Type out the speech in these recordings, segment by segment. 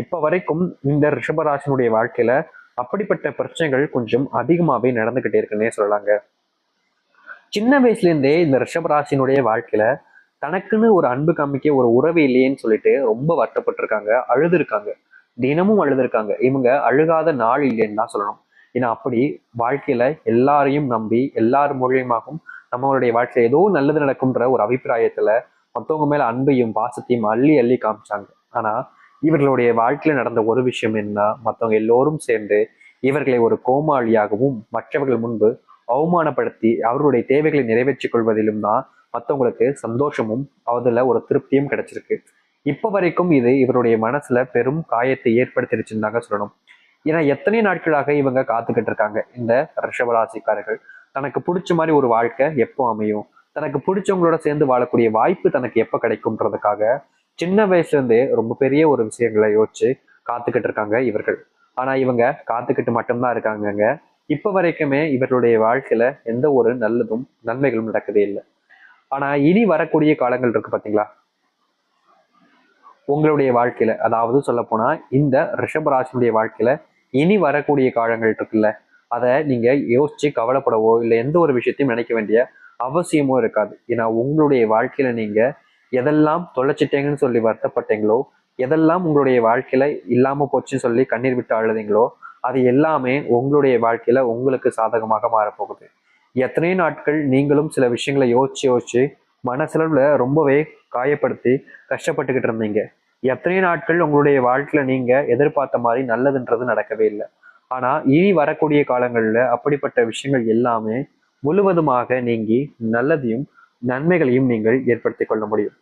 இப்போ வரைக்கும் இந்த ரிஷபராசினுடைய வாழ்க்கையில அப்படிப்பட்ட பிரச்சனைகள் கொஞ்சம் அதிகமாவே நடந்துகிட்டே இருக்குன்னே சொல்லலாங்க. சின்ன வயசுல இருந்தே இந்த ரிஷபராசினுடைய வாழ்க்கையில தனக்குன்னு ஒரு அன்பு காமிக்க ஒரு உறவு இல்லையேன்னு சொல்லிட்டு ரொம்ப வருத்தப்பட்டிருக்காங்க அழுதுருக்காங்க. தினமும் அழுதுருக்காங்க. இவங்க அழுகாத நாள் இல்லைன்னு தான் சொல்லணும். ஏன்னா அப்படி வாழ்க்கையில எல்லாரையும் நம்பி எல்லார் மூலியமாகவும் நம்மளுடைய வாழ்க்கையில ஏதோ நல்லது நடக்கும்ன்ற ஒரு அபிப்பிராயத்துல மற்றவங்க மேல அன்பையும் பாசத்தையும் அள்ளி அள்ளி காமிச்சாங்க. ஆனா இவர்களுடைய வாழ்க்கையில் நடந்த ஒரு விஷயம் என்ன மற்றவங்க எல்லோரும் சேர்ந்து இவர்களை ஒரு கோமாளியாகவும் மற்றவர்கள் முன்பு அவமானப்படுத்தி அவருடைய தேவைகளை நிறைவேற்றிக் கொள்வதிலும் தான் மற்றவங்களுக்கு சந்தோஷமும் அதில் ஒரு திருப்தியும் கிடைச்சிருக்கு. இப்போ வரைக்கும் இது இவருடைய மனசுல பெரும் காயத்தை ஏற்படுத்திடுச்சுன்னு தாங்க சொல்லணும். ஏன்னா எத்தனை நாட்களாக இவங்க காத்துக்கிட்டு இருக்காங்க? இந்த ரிஷபராசிக்காரர்கள். தனக்கு பிடிச்ச மாதிரி ஒரு வாழ்க்கை எப்போ அமையும்? தனக்கு பிடிச்சவங்களோட சேர்ந்து வாழக்கூடிய வாய்ப்பு தனக்கு எப்போ கிடைக்கும்ன்றதுக்காக சின்ன வயசுல இருந்தே ரொம்ப பெரிய ஒரு விஷயங்களை யோசிச்சு காத்துக்கிட்டு இருக்காங்க இவர்கள். ஆனா இவங்க காத்துக்கிட்டு மட்டும்தான் இருக்காங்கங்க. இப்ப வரைக்குமே இவர்களுடைய வாழ்க்கையில எந்த ஒரு நல்லதும் நன்மைகளும் நடக்கவே இல்லை. ஆனா இனி வரக்கூடிய காலங்கள் இருக்கு பாத்தீங்களா? உங்களுடைய வாழ்க்கையில அதாவது சொல்ல போனா இந்த ரிஷபராசினுடைய வாழ்க்கையில இனி வரக்கூடிய காலங்கள் இருக்குல்ல? அதை நீங்க யோசிச்சு கவலைப்படவோ இல்லை எந்த ஒரு விஷயத்தையும் நினைக்க வேண்டிய அவசியமோ இருக்காது. ஏன்னா உங்களுடைய வாழ்க்கையில நீங்க எதெல்லாம் தொலைச்சிட்டேங்கன்னு சொல்லி வருத்தப்பட்டீங்களோ எதெல்லாம் உங்களுடைய வாழ்க்கையில இல்லாம போச்சுன்னு சொல்லி கண்ணீர் விட்டு அழுதீங்களோ அது எல்லாமே உங்களுடைய வாழ்க்கையில உங்களுக்கு சாதகமாக மாறப்போகுது. எத்தனை நாட்கள் நீங்களும் சில விஷயங்களை யோசிச்சு யோசிச்சு மனசளவுல ரொம்பவே காயப்படுத்தி கஷ்டப்பட்டுக்கிட்டு இருந்தீங்க. எத்தனை நாட்கள் உங்களுடைய வாழ்க்கையில நீங்க எதிர்பார்த்த மாதிரி நல்லதுன்றது நடக்கவே இல்லை. ஆனா இனி வரக்கூடிய காலங்கள்ல அப்படிப்பட்ட விஷயங்கள் எல்லாமே முழுவதுமாக நீங்கி நல்லதையும் நன்மைகளையும் நீங்கள் ஏற்படுத்தி கொள்ள முடியும்.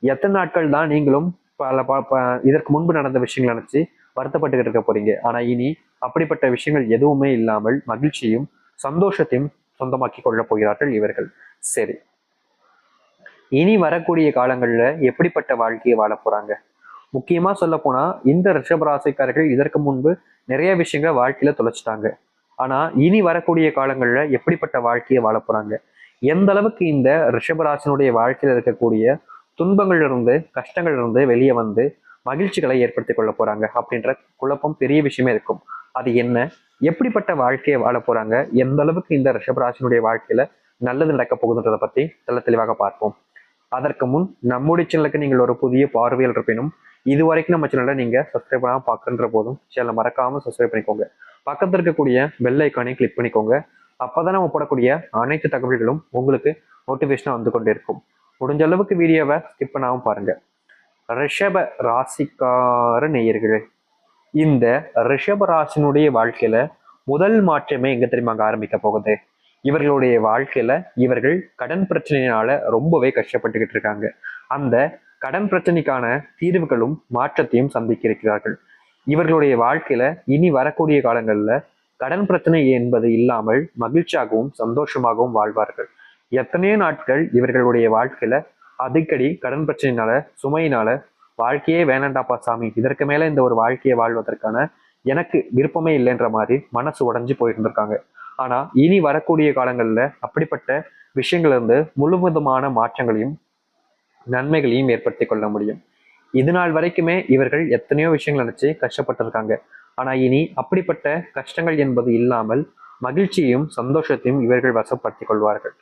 எத்தனை நாட்கள் தான் நீங்களும் பல ப- ப- இதற்கு முன்பு நடந்த விஷயங்கள் நினச்சி வருத்தப்பட்டுக்கிட்டு இருக்க போறீங்க. ஆனா இனி அப்படிப்பட்ட விஷயங்கள் எதுவுமே இல்லாமல் மகிழ்ச்சியும் சந்தோஷத்தையும் சொந்தமாக்கி கொள்ளப் போகிறார்கள் இவர்கள். சரி. இனி வரக்கூடிய காலங்கள்ல எப்படிப்பட்ட வாழ்க்கையை வாழ போறாங்க? முக்கியமா சொல்ல போனா இந்த ரிஷபராசிக்காரர்கள் இதற்கு முன்பு நிறைய விஷயங்களை வாழ்க்கையில தொலைச்சிட்டாங்க. ஆனா இனி வரக்கூடிய காலங்கள்ல எப்படிப்பட்ட வாழ்க்கையை வாழ போறாங்க? எந்த அளவுக்கு இந்த ரிஷபராசனுடைய வாழ்க்கையில் இருக்கக்கூடிய துன்பங்களிலிருந்து கஷ்டங்களிலிருந்து வெளியே வந்து மகிழ்ச்சிகளை ஏற்படுத்தி கொள்ள போறாங்க அப்படின்ற குழப்பம் பெரிய விஷயமே இருக்கும். அது என்ன? எப்படிப்பட்ட வாழ்க்கையை வாழ போறாங்க? எந்த அளவுக்கு இந்த ரிஷபராசினுடைய வாழ்க்கையில நல்லது நடக்க போகுதுன்றதை பத்தி தெல்ல தெளிவாக பார்ப்போம். அதற்கு முன் நம்முடைய சேனலுக்கு நீங்கள் ஒரு புதிய பார்வையில் இருப்பினும் இது வரைக்கும் நம்ம சேனலை நீங்க சப்ஸ்கிரைப் பண்ணாமல் பார்க்கின்ற போதும் சேனலை மறக்காம சப்ஸ்கிரைப் பண்ணிக்கோங்க. பக்கத்தில் இருக்கக்கூடிய பெல் ஐக்கானையும் கிளிக் பண்ணிக்கோங்க. அப்பதான் நம்ம போடக்கூடிய அனைத்து தகவல்களும் உங்களுக்கு நோட்டிஃபிகேஷனாக வந்து கொண்டு இருக்கும் முடிஞ்ச அளவுக்கு வீடியோவை ஸ்கிப் பண்ணாமல் பாருங்க. ரிஷப ராசிக்கார நேயர்களே இந்த ரிஷப ராசினுடைய வாழ்க்கையில முதல் மாற்றமே எங்க தெரியுமாங்க ஆரம்பிக்க போகுது? இவர்களுடைய வாழ்க்கையில இவர்கள் கடன் பிரச்சனையினால ரொம்பவே கஷ்டப்பட்டுக்கிட்டு இருக்காங்க. அந்த கடன் பிரச்சனைக்கான தீர்வுகளும் மாற்றத்தையும் சந்திக்க இருக்கிறார்கள். இவர்களுடைய வாழ்க்கையில இனி வரக்கூடிய காலங்கள்ல கடன் பிரச்சனை என்பது இல்லாமல் மகிழ்ச்சியாகவும் சந்தோஷமாகவும் வாழ்வார்கள். எத்தனையோ நாட்கள் இவர்களுடைய வாழ்க்கையில அடிக்கடி கடன் பிரச்சனையினால சுமையினால வாழ்க்கையே வேணாண்டாப்பா சாமி. இதற்கு மேல இந்த ஒரு வாழ்க்கையை வாழ்வதற்கான எனக்கு விருப்பமே இல்லைன்ற மாதிரி மனசு உடஞ்சு போயிட்டு இருக்காங்க ஆனா இனி வரக்கூடிய காலங்கள்ல அப்படிப்பட்ட விஷயங்கள்ல இருந்து முழுவதுமான மாற்றங்களையும் நன்மைகளையும் ஏற்படுத்தி கொள்ள முடியும். இது நாள் வரைக்குமே இவர்கள் எத்தனையோ விஷயங்கள் நினைச்சு கஷ்டப்பட்டிருக்காங்க. ஆனா இனி அப்படிப்பட்ட கஷ்டங்கள் என்பது இல்லாமல் மகிழ்ச்சியையும் சந்தோஷத்தையும் இவர்கள் வசப்படுத்திக் கொள்வார்கள்.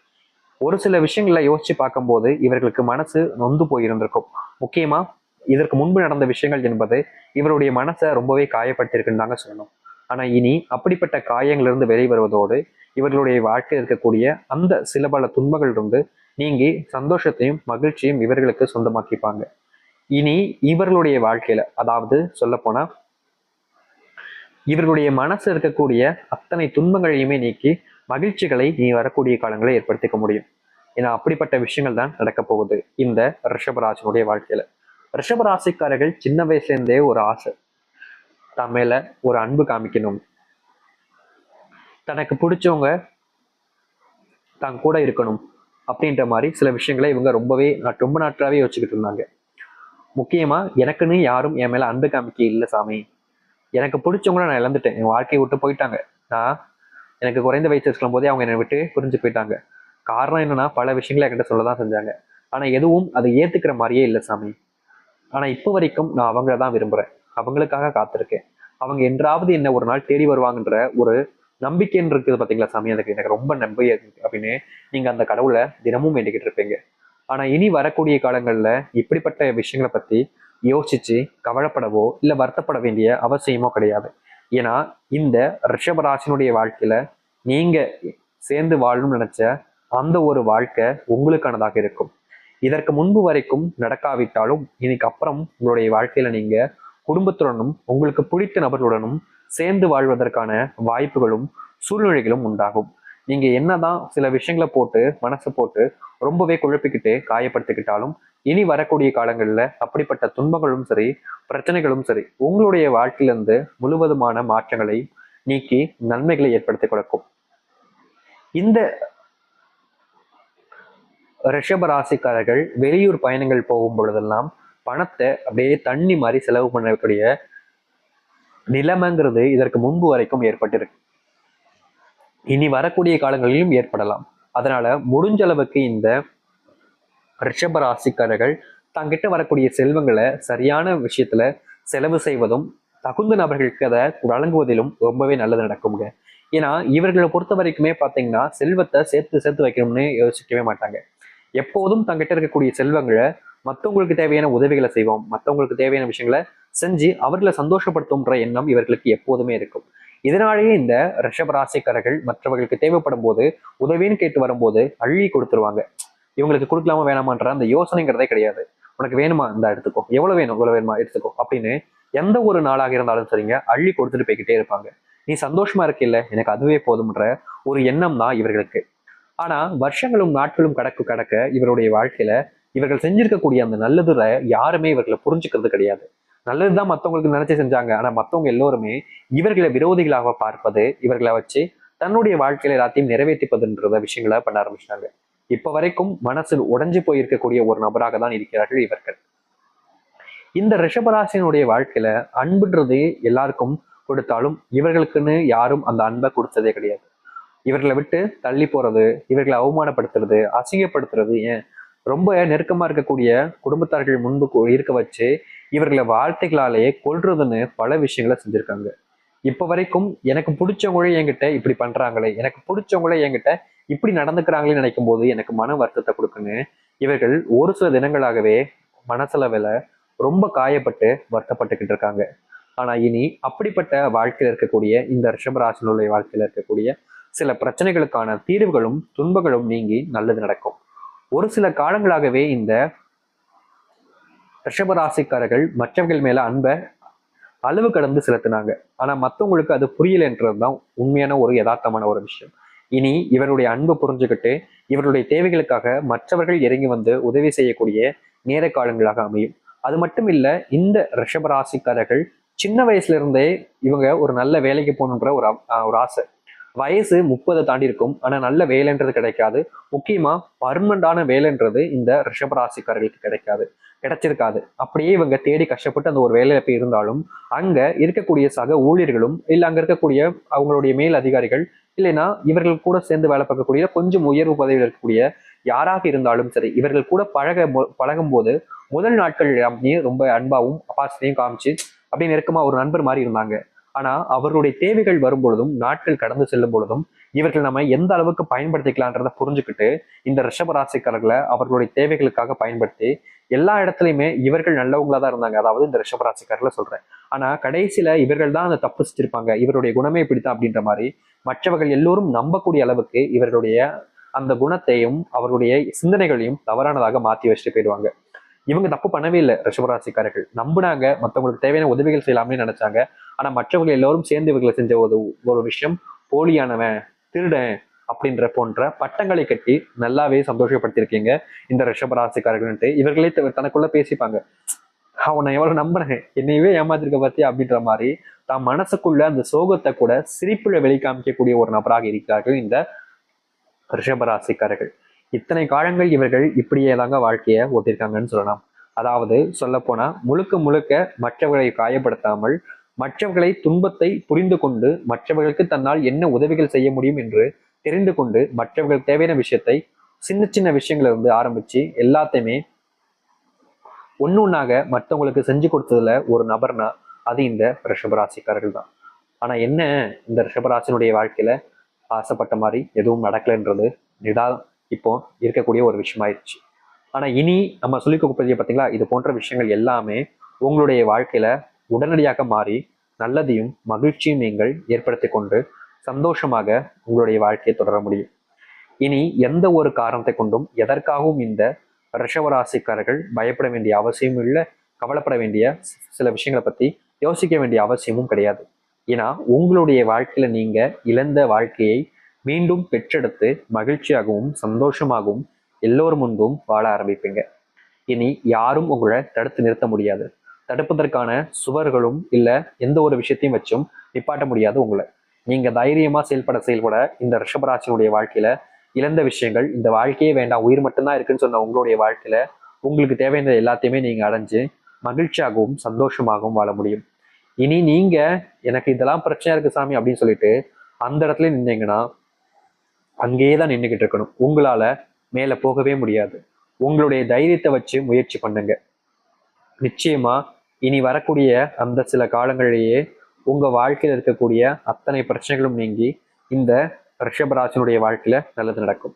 ஒரு சில விஷயங்களை யோசிச்சு பார்க்கும்போது இவர்களுக்கு மனசு நொந்து போயிருந்திருக்கும். முக்கியமா இதற்கு முன்பு நடந்த விஷயங்கள் என்பது இவருடைய மனசை ரொம்பவே காயப்படுத்தியிருக்குன்னு தாங்க சொல்லணும். ஆனா இனி அப்படிப்பட்ட காயங்களிலிருந்து வெளிவருவதோடு இவர்களுடைய வாழ்க்கையில் இருக்கக்கூடிய அந்த சில பல துன்பங்கள் இருந்து நீங்கி சந்தோஷத்தையும் மகிழ்ச்சியும் இவர்களுக்கு சொந்தமாக்கிப்பாங்க. இனி இவர்களுடைய வாழ்க்கையில அதாவது சொல்ல போனா இவர்களுடைய மனசு இருக்கக்கூடிய அத்தனை துன்பங்களையுமே நீக்கி மகிழ்ச்சிகளை நீ வரக்கூடிய காலங்களை ஏற்படுத்திக்க முடியும். ஏன்னா அப்படிப்பட்ட விஷயங்கள் தான் நடக்க போகுது இந்த ரிஷபராசினுடைய வாழ்க்கையில. ரிஷபராசிக்காரர்கள் சின்ன வயசுலேருந்தே ஒரு ஆசை. தன் மேல ஒரு அன்பு காமிக்கணும். தனக்கு பிடிச்சவங்க தான் கூட இருக்கணும் அப்படின்ற மாதிரி சில விஷயங்களை இவங்க ரொம்பவே ரொம்ப நாட்களாவே யோசிச்சுக்கிட்டு இருந்தாங்க. முக்கியமா எனக்குன்னு யாரும் என் மேல அன்பு காமிக்க இல்லை சாமி. எனக்கு பிடிச்சவங்கள நான் இழந்துட்டேன். என் வாழ்க்கையை விட்டு போயிட்டாங்க. நான் எனக்கு குறைந்த வயசு இருக்கும் போதே அவங்க என்னை விட்டு புரிஞ்சு போயிட்டாங்க. காரணம் என்னன்னா பல விஷயங்களை என்கிட்ட சொல்ல தான் செஞ்சாங்க. ஆனா எதுவும் அதை ஏத்துக்கிற மாதிரியே இல்லை சாமி. ஆனா இப்போ வரைக்கும் நான் அவங்கள தான் விரும்புறேன். அவங்களுக்காக காத்திருக்கேன். அவங்க என்றாவது என்ன ஒரு நாள் தேடி வருவாங்கன்ற ஒரு நம்பிக்கைன்னு இருக்குது பார்த்தீங்களா சாமி? அதுக்கு எனக்கு ரொம்ப நம்பிக்கை அப்படின்னு நீங்க அந்த கடவுளை தினமும் வேண்டிக்கிட்டு இருப்பீங்க. ஆனா இனி வரக்கூடிய காலங்கள்ல இப்படிப்பட்ட விஷயங்களை பத்தி யோசிச்சு கவலைப்படவோ இல்லை வருத்தப்பட வேண்டிய அவசியமோ கிடையாது. ஏன்னா இந்த ரிஷபராசினுடைய வாழ்க்கையில நீங்க சேர்ந்து வாழணும்னு நினைச்ச அந்த ஒரு வாழ்க்கை உங்களுக்கானதாக இருக்கும். இதற்கு முன்பு வரைக்கும் நடக்காவிட்டாலும் இன்னைக்கு அப்புறம் உங்களுடைய வாழ்க்கையில நீங்க குடும்பத்துடனும் உங்களுக்கு பிடித்த நபர்களுடனும் சேர்ந்து வாழ்வதற்கான வாய்ப்புகளும் சூழ்நிலைகளும் உண்டாகும். நீங்க என்னதான் சில விஷயங்களை போட்டு மனசு போட்டு ரொம்பவே குழப்பிக்கிட்டு காயப்படுத்திக்கிட்டாலும் இனி வரக்கூடிய காலங்கள்ல அப்படிப்பட்ட துன்பங்களும் சரி பிரச்சனைகளும் சரி உங்களுடைய வாழ்க்கையிலிருந்து முழுவதுமான மாற்றங்களை நீக்கி நன்மைகளை ஏற்படுத்தி கொடுக்கும். இந்த ரிஷப ராசிக்காரர்கள் வெளியூர் பயணங்கள் போகும் பொழுதெல்லாம் பணத்தை அப்படியே தண்ணி மாதிரி செலவு பண்ணக்கூடிய நிலைமைங்கிறது இதற்கு முன்பு வரைக்கும் ஏற்பட்டிருக்கு. இனி வரக்கூடிய காலங்களிலும் ஏற்படலாம். அதனால முடிஞ்ச அளவுக்கு இந்த ரிஷப ராசிக்காரர்கள் தங்கிட்ட வரக்கூடிய செல்வங்களை சரியான விஷயத்துல செலவு செய்வதும் தகுந்த நபர்களுக்கு அதை வழங்குவதிலும் ரொம்பவே நல்லது நடக்குங்க ஏன்னா இவர்களை பொறுத்த வரைக்குமே பார்த்தீங்கன்னா செல்வத்தை சேர்த்து சேர்த்து வைக்கணும்னு யோசிக்கவே மாட்டாங்க. எப்போதும் தங்கிட்ட இருக்கக்கூடிய செல்வங்களை மற்றவங்களுக்கு தேவையான உதவிகளை செய்வோம். மற்றவங்களுக்கு தேவையான விஷயங்களை செஞ்சு அவர்களை சந்தோஷப்படுத்தும்ன்ற எண்ணம் இவர்களுக்கு எப்போதுமே இருக்கும். இதனாலேயே இந்த ரிஷப ராசிக்காரர்கள் மற்றவர்களுக்கு தேவைப்படும் போது உதவின்னு கேட்டு வரும்போது அள்ளி கொடுத்துருவாங்க. இவங்களுக்கு கொடுக்கலாமா வேணாமான்ற அந்த யோசனைங்கிறதே கிடையாது. உனக்கு வேணுமா? இந்த எடுத்துக்கோ. எவ்வளவு வேணும்? இவ்வளவு வேணுமா? எடுத்துக்கோ. அப்படின்னு எந்த ஒரு நாளாக இருந்தாலும் சரிங்க அள்ளி கொடுத்துட்டு போய்கிட்டே இருப்பாங்க. நீ சந்தோஷமா இருக்கில்ல? எனக்கு அதுவே போதும்ன்ற ஒரு எண்ணம் தான் இவர்களுக்கு. ஆனா வருஷங்களும் நாட்களும் கடக்க கடக்க இவருடைய வாழ்க்கையில இவர்கள் செஞ்சிருக்கக்கூடிய அந்த நல்லதுல யாருமே இவர்களை புரிஞ்சுக்கிறது கிடையாது. நல்லதுதான் மற்றவங்களுக்கு நினைச்சு செஞ்சாங்க. ஆனா மற்றவங்க எல்லோருமே இவர்களை விரோதிகளாக பார்ப்பது இவர்களை வச்சு தன்னுடைய வாழ்க்கையில எல்லாத்தையும் நிறைவேற்றிப்பதுன்ற விஷயங்களை பண்ண ஆரம்பிச்சிட்டாங்க. இப்ப வரைக்கும் மனசில் உடைஞ்சு போயிருக்கக்கூடிய ஒரு நபராக தான் இருக்கிறார்கள் இவர்கள். இந்த ரிஷபராசினுடைய வாழ்க்கையில அன்புன்றது எல்லாருக்கும் கொடுத்தாலும் இவர்களுக்குன்னு யாரும் அந்த அன்பை கொடுத்ததே கிடையாது. இவர்களை விட்டு தள்ளி போறது இவர்களை அவமானப்படுத்துறது அசிங்கப்படுத்துறது ஏன்? ரொம்ப நெருக்கமா இருக்கக்கூடிய குடும்பத்தார்கள் முன்பு இருக்க வச்சு இவர்களை வார்த்தைகளாலேயே கொல்றதுன்னு பல விஷயங்களை செஞ்சிருக்காங்க. இப்போ வரைக்கும் எனக்கு பிடிச்சவங்களே என்கிட்ட இப்படி பண்றாங்களே எனக்கு பிடிச்சவங்களே என்கிட்ட இப்படி நடந்துக்கிறாங்களே நினைக்கும் போது எனக்கு மன வருத்தத்தை கொடுக்குன்னு இவர்கள் ஒரு சில தினங்களாகவே மனசளவில் ரொம்ப காயப்பட்டு வருத்தப்பட்டுக்கிட்டு இருக்காங்க. ஆனா இனி அப்படிப்பட்ட வாழ்க்கையில இருக்கக்கூடிய இந்த ரிஷபராசினுடைய வாழ்க்கையில இருக்கக்கூடிய சில பிரச்சனைகளுக்கான தீர்வுகளும் துன்பங்களும் நீங்கி நல்லது நடக்கும். ஒரு சில காலங்களாகவே இந்த ரிஷபராசிக்காரர்கள் மற்றவர்கள் மேல அன்பை அளவு கடந்து செலுத்தினாங்க. ஆனா மற்றவங்களுக்கு அது புரியலைன்றதுதான் உண்மையான ஒரு யதார்த்தமான ஒரு விஷயம். இனி இவருடைய அன்பை புரிஞ்சுக்கிட்டு இவருடைய தேவைகளுக்காக மற்றவர்கள் இறங்கி வந்து உதவி செய்யக்கூடிய நேர காலங்களாக அமையும். அது மட்டும் இல்ல இந்த ரிஷபராசிக்காரர்கள் சின்ன வயசுல இருந்தே இவங்க ஒரு நல்ல வேலைக்கு போகணுன்ற ஒரு ஒரு ஆசை. வயசு முப்பதை தாண்டி இருக்கும். ஆனா நல்ல வேலைன்றது கிடைக்காது. முக்கியமா பர்மனண்டான வேலைன்றது இந்த ரிஷபராசிக்காரர்களுக்கு கிடைக்காது. கிடைச்சிருக்காது. அப்படியே இவங்க தேடி கஷ்டப்பட்டு அந்த ஒரு வேலையில போய் இருந்தாலும் அங்க இருக்கக்கூடிய சக ஊழியர்களும் இல்ல அங்க இருக்கக்கூடிய அவங்களுடைய மேல் அதிகாரிகள் இல்லைன்னா இவர்கள் கூட சேர்ந்து வேலை பார்க்கக்கூடிய கொஞ்சம் உயர்வு பதவியில் இருக்கக்கூடிய யாராக இருந்தாலும் சரி இவர்கள் கூட பழக பழகும் போது முதல் நாட்கள் எல்லாமே ரொம்ப அன்பாவும் அப்பாசத்தையும் காமிச்சு அப்படியே நெருக்கமா ஒரு நண்பர் மாதிரி இருந்தாங்க. ஆனா அவர்களுடைய தேவைகள் வரும் பொழுதும் நாட்கள் கடந்து செல்லும் பொழுதும் இவர்கள் நம்ம எந்த அளவுக்கு பயன்படுத்திக்கலான்றதை புரிஞ்சுக்கிட்டு இந்த ரிஷபராசிக்காரர்களை அவர்களுடைய தேவைகளுக்காக பயன்படுத்தி எல்லா இடத்துலையுமே இவர்கள் நல்லவங்களா தான் இருந்தாங்க. அதாவது இந்த ரிஷபராசிக்காரர்களை சொல்றேன். ஆனா கடைசியில இவர்கள் தான் அந்த தப்பு செஞ்சிருப்பாங்க இவருடைய குணமே இப்படித்தான் அப்படின்ற மாதிரி மற்றவர்கள் எல்லோரும் நம்பக்கூடிய அளவுக்கு இவர்களுடைய அந்த குணத்தையும் அவருடைய சிந்தனைகளையும் தவறானதாக மாத்தி வச்சுட்டு போயிடுவாங்க. இவங்க தப்பு பண்ணவே இல்லை ரிஷபராசிக்காரர்கள். நம்பினாங்க மற்றவங்களுக்கு தேவையான உதவிகள் செய்யலாம்னு நினைச்சாங்க. ஆனா மற்றவங்க எல்லோரும் சேர்ந்து இவர்களை செஞ்ச ஒரு ஒரு விஷயம் போலியானவன் திருடன் அப்படின்ற போன்ற பட்டங்களை கட்டி நல்லாவே சந்தோஷப்படுத்தியிருக்கீங்க. இந்த ரிஷபராசிக்காரர்கள்ட்டு இவர்களே தனக்குள்ள பேசிப்பாங்க. அவனை எவ்வளவு நம்புறேன். என்னையவே ஏமாத்திருக்க பார்த்தியா? அப்படின்ற மாதிரி தான் மனசுக்குள்ள அந்த சோகத்தை கூட சிரிப்புல வெளிக்காமிக்கக்கூடிய ஒரு நபராக இருக்கிறார்கள் இந்த ரிஷபராசிக்காரர்கள். இத்தனை காலங்கள் இவர்கள் இப்படியே தாங்க வாழ்க்கையை ஓட்டியிருக்காங்கன்னு சொல்லலாம். அதாவது சொல்லப்போனா முழுக்க முழுக்க மற்றவர்களை காயப்படுத்தாமல் மற்றவர்களை துன்பத்தை புரிந்து கொண்டு மற்றவர்களுக்கு தன்னால் என்ன உதவிகள் செய்ய முடியும் என்று தெரிந்து கொண்டு மற்றவர்கள் தேவையான விஷயத்தை சின்ன சின்ன விஷயங்களை இருந்து ஆரம்பிச்சு எல்லாத்தையுமே ஒன்று ஒன்றாக மற்றவங்களுக்கு செஞ்சு கொடுத்ததுல ஒரு நபர்னா அது இந்த ரிஷபராசிக்காரர்கள் தான். ஆனால் என்ன இந்த ரிஷபராசினுடைய வாழ்க்கையில ஆசைப்பட்ட மாதிரி எதுவும் நடக்கலைன்றது நிதா இப்போ இருக்கக்கூடிய ஒரு விஷயமாயிருச்சு. ஆனால் இனி நம்ம சொல்லிக் கொடுப்பது பார்த்தீங்களா இது போன்ற விஷயங்கள் எல்லாமே உங்களுடைய வாழ்க்கையில உடனடியாக மாறி நல்லதையும் மகிழ்ச்சியும் நீங்கள் ஏற்படுத்தி கொண்டு சந்தோஷமாக உங்களுடைய வாழ்க்கையை தொடர முடியும். இனி எந்த ஒரு காரணத்தை கொண்டும் எதற்காகவும் இந்த ரிஷவராசிக்காரர்கள் பயப்பட வேண்டிய அவசியமும் இல்லை கவலைப்பட வேண்டிய சில விஷயங்களை பத்தி யோசிக்க வேண்டிய அவசியமும் கிடையாது. ஏன்னா உங்களுடைய வாழ்க்கையில நீங்க இழந்த வாழ்க்கையை மீண்டும் பெற்றெடுத்து மகிழ்ச்சியாகவும் சந்தோஷமாகவும் எல்லோர் முன்பும் வாழ ஆரம்பிப்பீங்க. இனி யாரும் உங்களை தடுத்து நிறுத்த முடியாது. தடுப்பதற்கான சுவர்களும் இல்லை எந்த ஒரு விஷயத்தையும் வச்சும் நிப்பாட்ட முடியாது உங்களை. நீங்க தைரியமா செயல்பட செயல்பட இந்த ரிஷபராசினுடைய வாழ்க்கையில இழந்த விஷயங்கள் இந்த வாழ்க்கையே வேண்டாம் உயிர் மட்டும்தான் இருக்குன்னு சொன்ன உங்களுடைய வாழ்க்கையில உங்களுக்கு தேவையான எல்லாத்தையுமே நீங்க அடைஞ்சு மகிழ்ச்சியாகவும் சந்தோஷமாகவும் வாழ முடியும். இனி நீங்க எனக்கு இதெல்லாம் பிரச்சனையா இருக்கு சாமி அப்படின்னு சொல்லிட்டு அந்த இடத்துல நின்னீங்கன்னா அங்கேயே தான் நின்றுகிட்டு இருக்கணும். உங்களால மேலே போகவே முடியாது. உங்களுடைய தைரியத்தை வச்சு முயற்சி பண்ணுங்க. நிச்சயமா இனி வரக்கூடிய அந்த சில காலங்களிலேயே உங்க வாழ்க்கையில் இருக்கக்கூடிய அத்தனை பிரச்சனைகளும் நீங்கி இந்த ரிஷபராசினுடைய வாழ்க்கையில நல்லது நடக்கும்.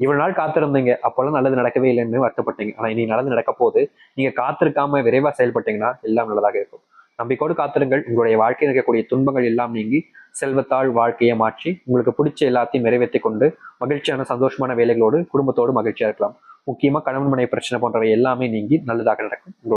இவ்வளவு நாள் காத்திருந்தீங்க. அப்போல்லாம் நல்லது நடக்கவே இல்லைன்னு வருத்தப்பட்டீங்க. ஆனா இனி நல்லது நடக்க போது நீங்க காத்திருக்காம விரைவா செயல்பட்டீங்கன்னா எல்லாம் நல்லதாக இருக்கும். நம்பிக்கோடு காத்திருங்கள். உங்களுடைய வாழ்க்கையில் இருக்கக்கூடிய துன்பங்கள் எல்லாம் நீங்கி செல்வத்தாள் வாழ்க்கையை மாற்றி உங்களுக்கு பிடிச்ச எல்லாத்தையும் நிறைவேற்றி கொண்டு மகிழ்ச்சியான சந்தோஷமான வேலைகளோடு குடும்பத்தோடு மகிழ்ச்சியா இருக்கலாம். முக்கியமா கணவன் மனை பிரச்சனை போன்றவை எல்லாமே நீங்கி நல்லதாக நடக்கும்.